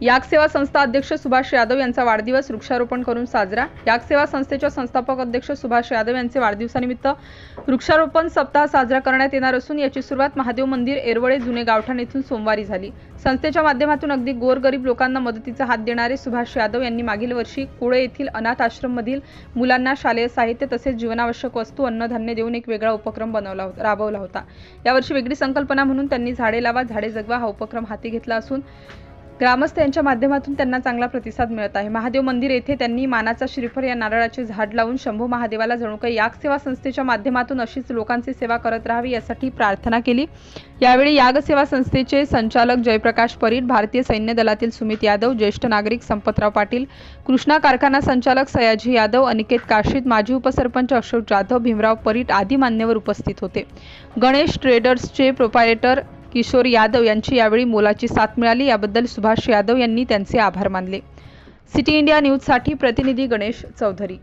याग सेवा संस्था अध्यक्ष सुभाष यादव यांचा वाढदिवस वृक्षारोपण करून साजरा. याग सेवा संस्थेच्या संस्थापक अध्यक्ष सुभाष यादव यांचे वाढदिवसानिमित्त वृक्षारोपण सप्ताह साजरा करण्यात येणार असून याची सुरुवात महादेव मंदिर एरवळे जुने गावठाण येथून सोमवारी झाली. संस्थेच्या माध्यमातून अगदी गोरगरीब लोकांना मदतीचा हात देणारे सुभाष यादव यांनी मागील वर्षी कुळे येथील अनाथ आश्रममधील मुलांना शालेय साहित्य तसेच जीवनावश्यक वस्तू अन्नधान्य देऊन एक वेगळा उपक्रम बनवला होता राबवला होता. यावर्षी वेगळी संकल्पना म्हणून त्यांनी झाडे लावा झाडे जगवा हा उपक्रम हाती घेतला असून ग्रामस्थ यांच्या माध्यमातून त्यांना चांगला प्रतिसाद मिळत आहे. महादेव मंदिर येथे त्यांनी मानाचा श्रीफळ या नारळाचे झाड लावून शंभू महादेवाला जणू काही याग सेवा संस्थेच्या माध्यमातून अशीच लोकांची सेवा करत राहावी यासाठी प्रार्थना केली. यावेळी याग सेवा संस्थेचे संचालक जयप्रकाश परीट भारतीय सैन्य दलातील सुमित यादव ज्येष्ठ नागरिक संपतराव पाटील कृष्णा कारखाना संचालक सयाजी यादव अनिकेत काशीद माजी उपसरपंच अशोक जाधव भीमराव परीट आदी मान्यवर उपस्थित होते. गणेश ट्रेडर्सचे प्रोपायटर किशोर यादव यांची यावेळी मोलाची साथ मिळाली. याबद्दल सुभाष यादव यांनी त्यांचे आभार मानले. सिटी इंडिया न्यूजसाठी प्रतिनिधी गणेश चौधरी.